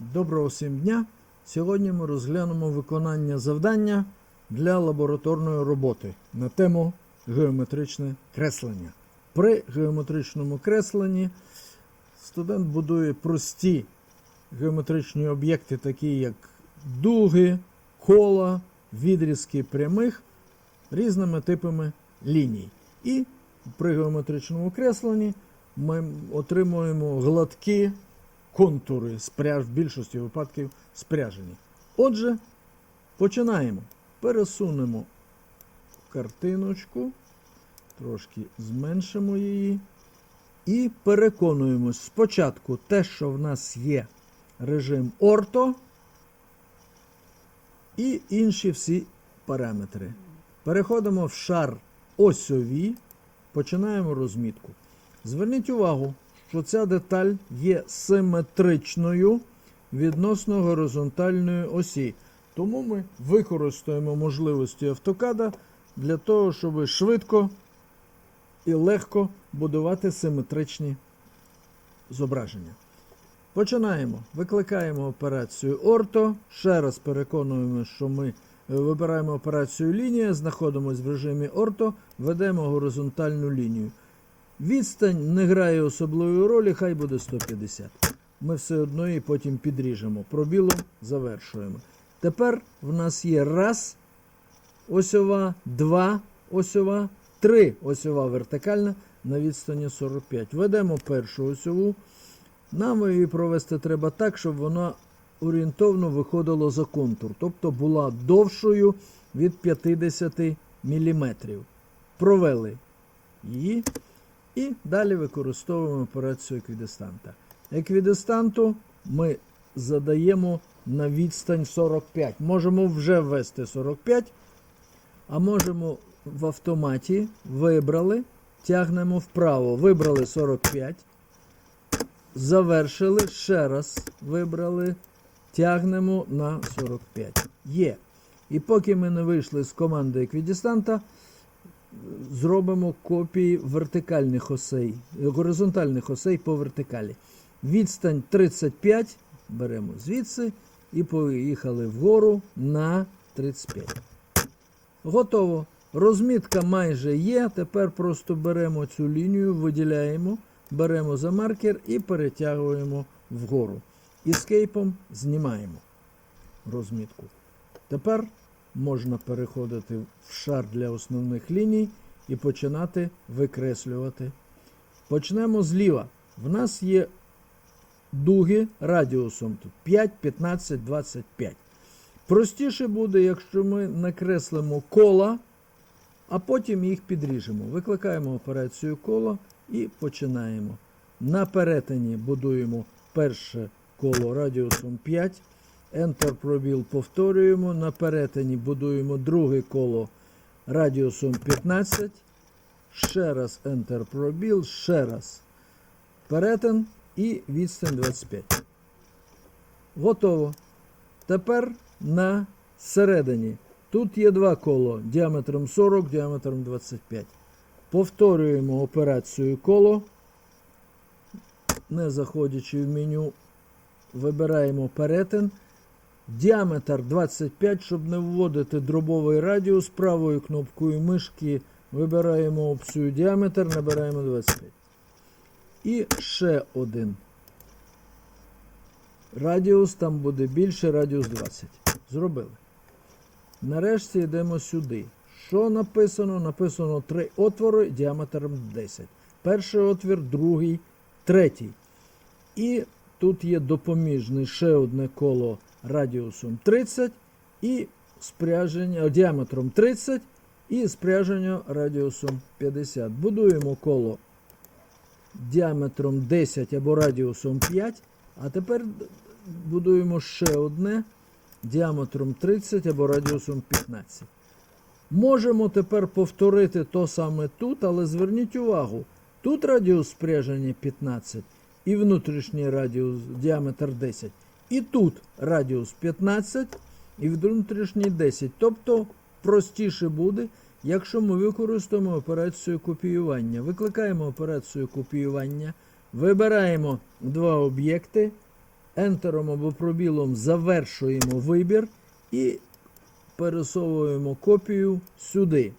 Доброго всім дня! Сьогодні ми розглянемо виконання завдання для лабораторної роботи на тему геометричне креслення. При геометричному кресленні студент будує прості геометричні об'єкти, такі як дуги, кола, відрізки прямих різними типами ліній. І при геометричному кресленні ми отримуємо гладкі контури, спряж, в більшості випадків спряжені. Отже, починаємо. Пересунемо картиночку, трошки зменшимо її. І переконуємось спочатку те, що в нас є режим орто і інші всі параметри. Переходимо в шар осьові, починаємо розмітку. Зверніть увагу, що ця деталь є симетричною відносно горизонтальної осі. Тому ми використаємо можливості автокада для того, щоб швидко і легко будувати симетричні зображення. Починаємо. Викликаємо операцію орто. Ще раз переконуємо, що ми е, вибираємо операцію лінія, знаходимося в режимі орто, ведемо горизонтальну лінію. Відстань не грає особливої ролі, хай буде 150. Ми все одно її потім підріжемо. Пробілом завершуємо. Тепер в нас є раз осьова, два осьова, три осьова вертикальна на відстані 45. Ведемо першу осьову. Нам її провести треба так, щоб вона орієнтовно виходила за контур, тобто була довшою від 50 мм. Провели її. І далі використовуємо операцію еквідистанта. Еквідистанту ми задаємо на відстань 45. Можемо вже ввести 45, а можемо в автоматі вибрали, тягнемо вправо. Вибрали 45. Завершили, ще раз вибрали, тягнемо на 45. Є. І поки ми не вийшли з команди еквідистанта, зробимо копії вертикальних осей, горизонтальних осей по вертикалі. Відстань 35, беремо звідси і поїхали вгору на 35. Готово. Розмітка майже є. Тепер просто беремо цю лінію, виділяємо, беремо за маркер і перетягуємо вгору. Іскейпом знімаємо розмітку. Тепер можна переходити в шар для основних ліній і починати викреслювати. Почнемо зліва. В нас є дуги радіусом тут 5, 15, 25. Простіше буде, якщо ми накреслимо кола, а потім їх підріжемо. Викликаємо операцію коло і починаємо. На перетині будуємо перше коло радіусом 5. Enter пробіл повторюємо. На перетині будуємо друге коло радіусом 15. Ще раз Enter пробіл, ще раз перетин і відстань 25. Готово. Тепер на середині. Тут є два коло діаметром 40, діаметром 25. Повторюємо операцію коло. Не заходячи в меню, вибираємо перетин. Діаметр 25, щоб не вводити дробовий радіус, правою кнопкою мишки вибираємо опцію діаметр, набираємо 25. І ще один. Радіус там буде більше, радіус 20. Зробили. Нарешті йдемо сюди. Що написано? Написано три отвори діаметром 10. Перший отвір, другий, третій. І тут є допоміжний ще одне коло радіусом 30 і спряження діаметром 30 і спряження радіусом 50. Будуємо коло діаметром 10 або радіусом 5. А тепер будуємо ще одне діаметром 30 або радіусом 15. Можемо тепер повторити то саме тут, але зверніть увагу, тут радіус спряження 15 і внутрішній радіус діаметр 10. І тут радіус 15 і внутрішній 10. Тобто простіше буде, якщо ми використаємо операцію копіювання. Викликаємо операцію копіювання, вибираємо два об'єкти, Ентером або пробілом завершуємо вибір і пересовуємо копію сюди.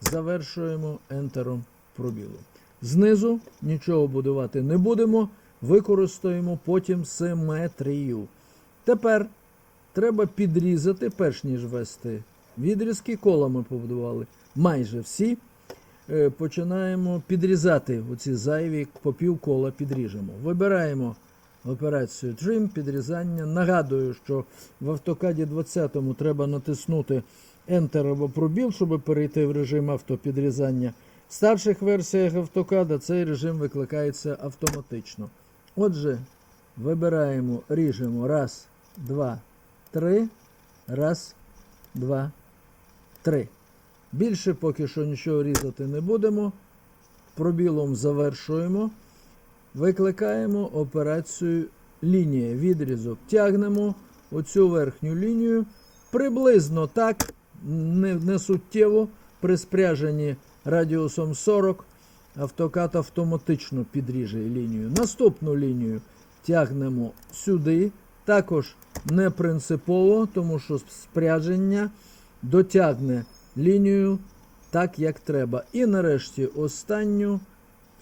Завершуємо ентером пробілом. Знизу нічого будувати не будемо, використаємо потім симетрію. Тепер треба підрізати, перш ніж ввести відрізки, кола ми побудували майже всі. Е, Починаємо підрізати оці зайві по пів кола підріжемо. Вибираємо операцію Trim, підрізання. Нагадую, що в автокаді 20 треба натиснути Enter або пробіл, щоб перейти в режим автопідрізання. В старших версіях автокада цей режим викликається автоматично. Отже, вибираємо, ріжемо раз, два, три. Раз, два, три. Більше поки що нічого різати не будемо. Пробілом завершуємо. Викликаємо операцію лінія. Відрізок тягнемо оцю верхню лінію. Приблизно так, не, не суттєво, при спряженні радіусом 40 автокат автоматично підріже лінію. Наступну лінію тягнемо сюди. Також не принципово, тому що спряження дотягне лінію так, як треба. І нарешті останню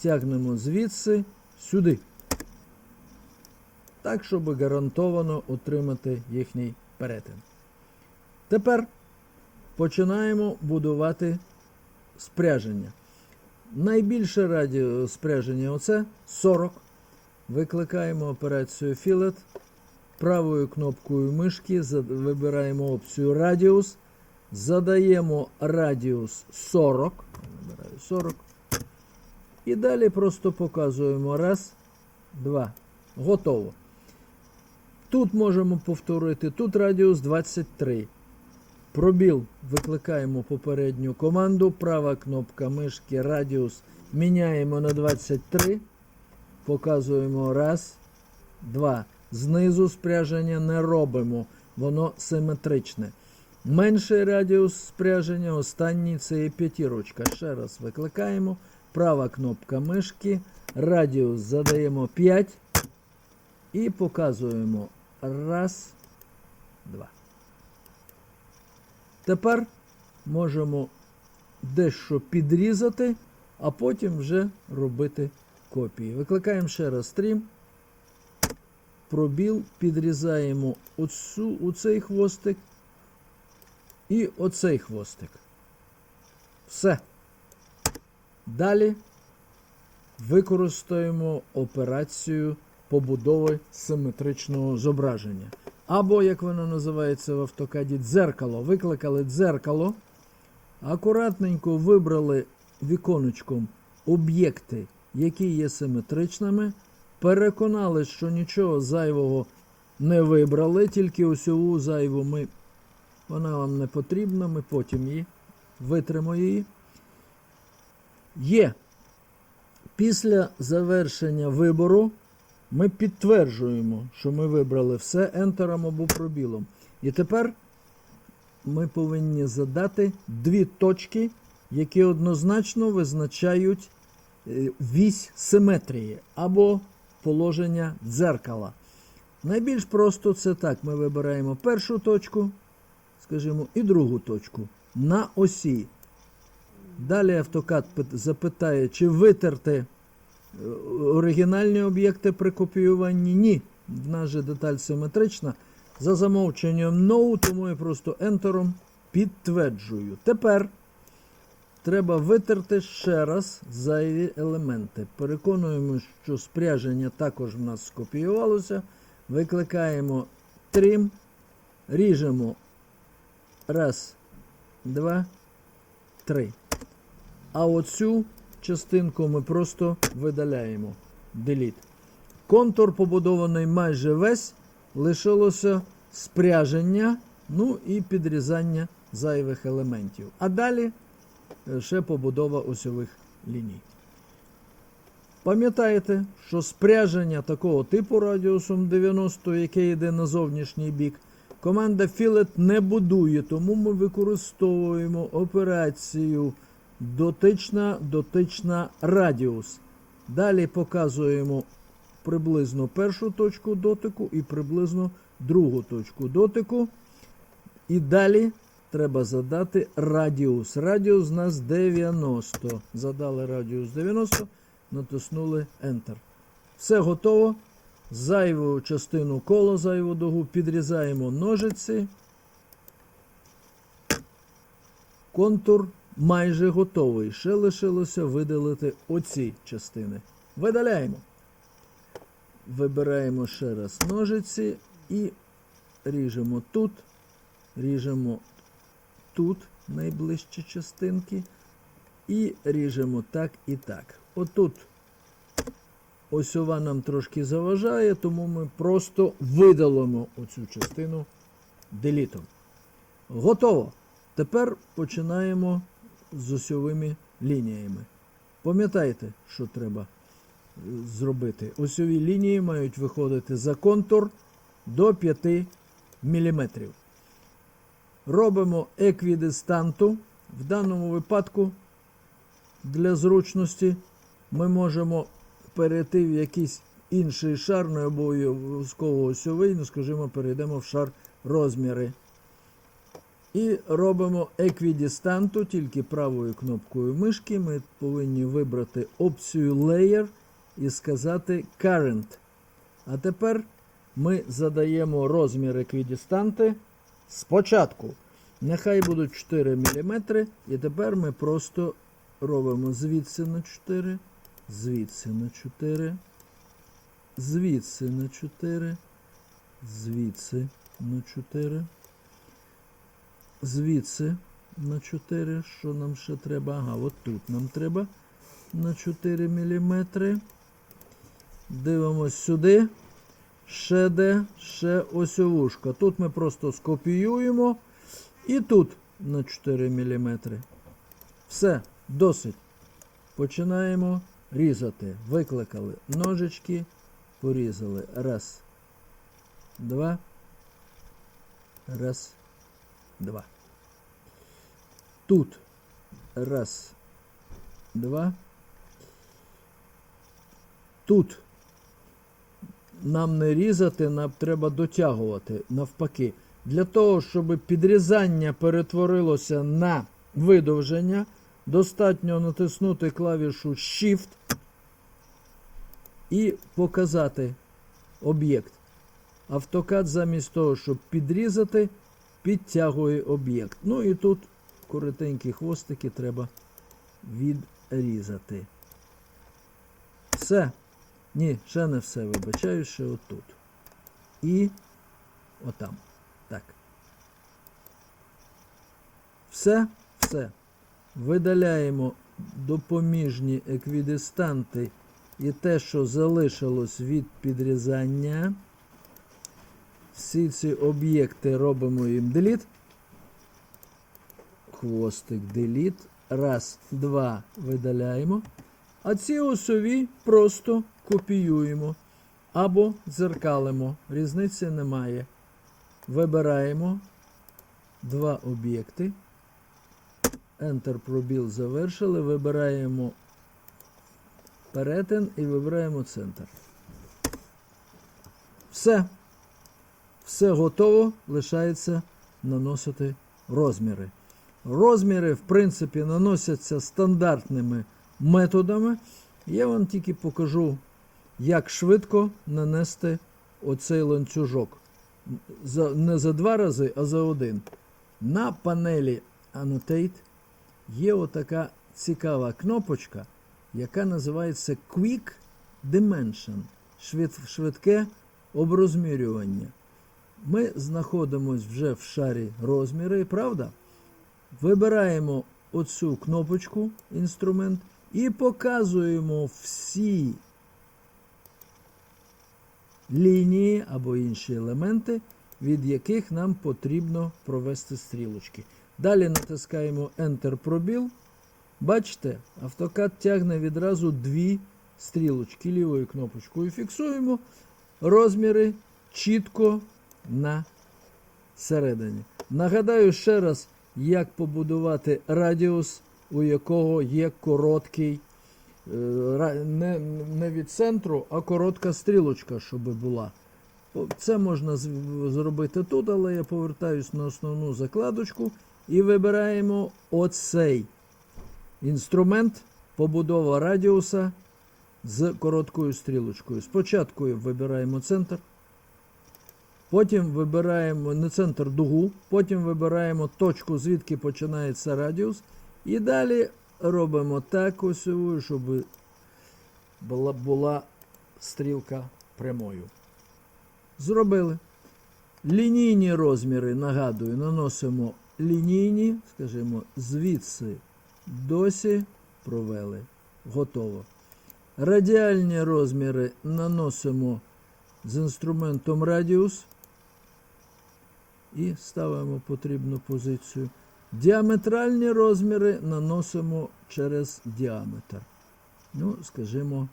тягнемо звідси сюди. Так, щоб гарантовано отримати їхній перетин. Тепер починаємо будувати спряження. Найбільше радіо спряження оце 40. Викликаємо операцію Fillet. Правою кнопкою мишки вибираємо опцію Радіус. Задаємо радіус 40. Я Набираю 40. І далі просто показуємо раз, два. Готово. Тут можемо повторити. Тут радіус 23. Пробіл викликаємо попередню команду. Права кнопка мишки радіус міняємо на 23. Показуємо раз, два. Знизу спряження не робимо, воно симетричне. Менший радіус спряження, останній це є п'ятірочка. Ще раз викликаємо. Права кнопка мишки. Радіус задаємо 5 і показуємо раз, два. Тепер можемо дещо підрізати, а потім вже робити копії. Викликаємо ще раз стрім. Пробіл, підрізаємо оцю, оцей хвостик і оцей хвостик. Все. Далі використаємо операцію побудови симетричного зображення. Або, як воно називається в автокаді, дзеркало. Викликали дзеркало, акуратненько вибрали віконечком об'єкти, які є симетричними, переконали, що нічого зайвого не вибрали, тільки осьову зайву ми, вона вам не потрібна, ми потім її витримо її. Є. Після завершення вибору ми підтверджуємо, що ми вибрали все ентером або пробілом. І тепер ми повинні задати дві точки, які однозначно визначають е, вісь симетрії або положення дзеркала. Найбільш просто це так. Ми вибираємо першу точку, скажімо, і другу точку на осі. Далі автокад запитає, чи витерти оригінальні об'єкти при копіюванні. Ні. В нас же деталь симетрична. За замовченням no, тому я просто ентером підтверджую. Тепер треба витерти ще раз зайві елементи. Переконуємо, що спряження також в нас скопіювалося. Викликаємо трим, ріжемо раз, два, три. А оцю частинку ми просто видаляємо. Delete. Контур побудований майже весь. Лишилося спряження, ну і підрізання зайвих елементів. А далі е, ще побудова осьових ліній. Пам'ятаєте, що спряження такого типу радіусом 90, яке йде на зовнішній бік, команда Fillet не будує, тому ми використовуємо операцію дотична дотична радіус. Далі показуємо приблизно першу точку дотику і приблизно другу точку дотику. І далі треба задати радіус. Радіус у нас 90. Задали радіус 90, натиснули Enter. Все готово. Зайву частину кола, зайву дугу підрізаємо ножиці. Контур майже готовий. Ще лишилося видалити оці частини. Видаляємо. Вибираємо ще раз ножиці і ріжемо тут, ріжемо тут найближчі частинки. І ріжемо так і так. Отут осьова нам трошки заважає, тому ми просто видалимо оцю частину делітом. Готово. Тепер починаємо з осьовими лініями. Пам'ятайте, що треба е, зробити. Осьові лінії мають виходити за контур до 5 мм. Робимо еквідистанту. В даному випадку для зручності ми можемо перейти в якийсь інший шар, не обов'язково осьовий, ну, скажімо, перейдемо в шар розміри. І робимо еквідістанту тільки правою кнопкою мишки. Ми повинні вибрати опцію Layer і сказати Current. А тепер ми задаємо розмір еквідістанти спочатку. Нехай будуть 4 мм. І тепер ми просто робимо звідси на 4, звідси на 4, звідси на 4, звідси на 4 звідси на 4, що нам ще треба? Ага, от тут нам треба на 4 мм. Дивимось сюди. Ще де, ще осьовушка. Тут ми просто скопіюємо. І тут на 4 мм. Все, досить. Починаємо різати. Викликали ножички, порізали. Раз, два. Раз, два. Тут раз, два. Тут нам не різати, нам треба дотягувати навпаки. Для того, щоб підрізання перетворилося на видовження, достатньо натиснути клавішу Shift і показати об'єкт. Автокад замість того, щоб підрізати, підтягує об'єкт. Ну і тут коротенькі хвостики треба відрізати. Все. Ні, ще не все. Вибачаю, ще отут. І отам. Так. Все, все. Видаляємо допоміжні еквідистанти і те, що залишилось від підрізання. Всі ці об'єкти робимо їм деліт. Хвостик деліт. Раз, два, видаляємо. А ці осові просто копіюємо або дзеркалимо. Різниці немає. Вибираємо два об'єкти. Enter пробіл завершили. Вибираємо перетин і вибираємо центр. Все. Все готово. Лишається наносити розміри. Розміри, в принципі, наносяться стандартними методами. Я вам тільки покажу, як швидко нанести оцей ланцюжок. Не за два рази, а за один. На панелі Annotate є отака цікава кнопочка, яка називається Quick Dimension. Швид, швидке оброзмірювання. Ми знаходимося вже в шарі розміри, правда? Вибираємо оцю кнопочку інструмент і показуємо всі лінії або інші елементи, від яких нам потрібно провести стрілочки. Далі натискаємо Enter пробіл. Бачите, автокад тягне відразу дві стрілочки лівою кнопочкою. Фіксуємо розміри чітко на середині. Нагадаю ще раз, як побудувати радіус, у якого є короткий е, не, не від центру, а коротка стрілочка, щоб була. Це можна зробити тут, але я повертаюсь на основну закладочку і вибираємо оцей інструмент побудова радіуса з короткою стрілочкою. Спочатку вибираємо центр, потім вибираємо не центр дугу, потім вибираємо точку, звідки починається радіус, і далі робимо так ось, щоб була, була стрілка прямою. Зробили. Лінійні розміри, нагадую, наносимо лінійні, скажімо, звідси досі провели. Готово. Радіальні розміри наносимо з інструментом радіус і ставимо потрібну позицію. Діаметральні розміри наносимо через діаметр. Ну, скажімо,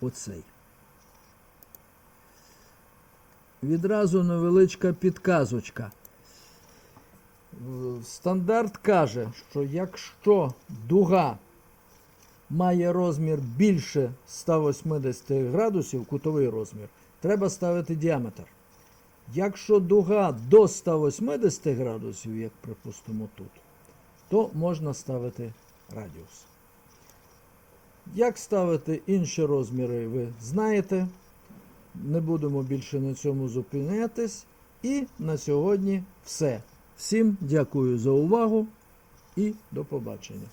оцей. Відразу невеличка підказочка. Стандарт каже, що якщо дуга має розмір більше 180 градусів, кутовий розмір, треба ставити діаметр. Якщо дуга до 180 градусів, як припустимо тут, то можна ставити радіус. Як ставити інші розміри, ви знаєте. Не будемо більше на цьому зупинятись. І на сьогодні все. Всім дякую за увагу і до побачення.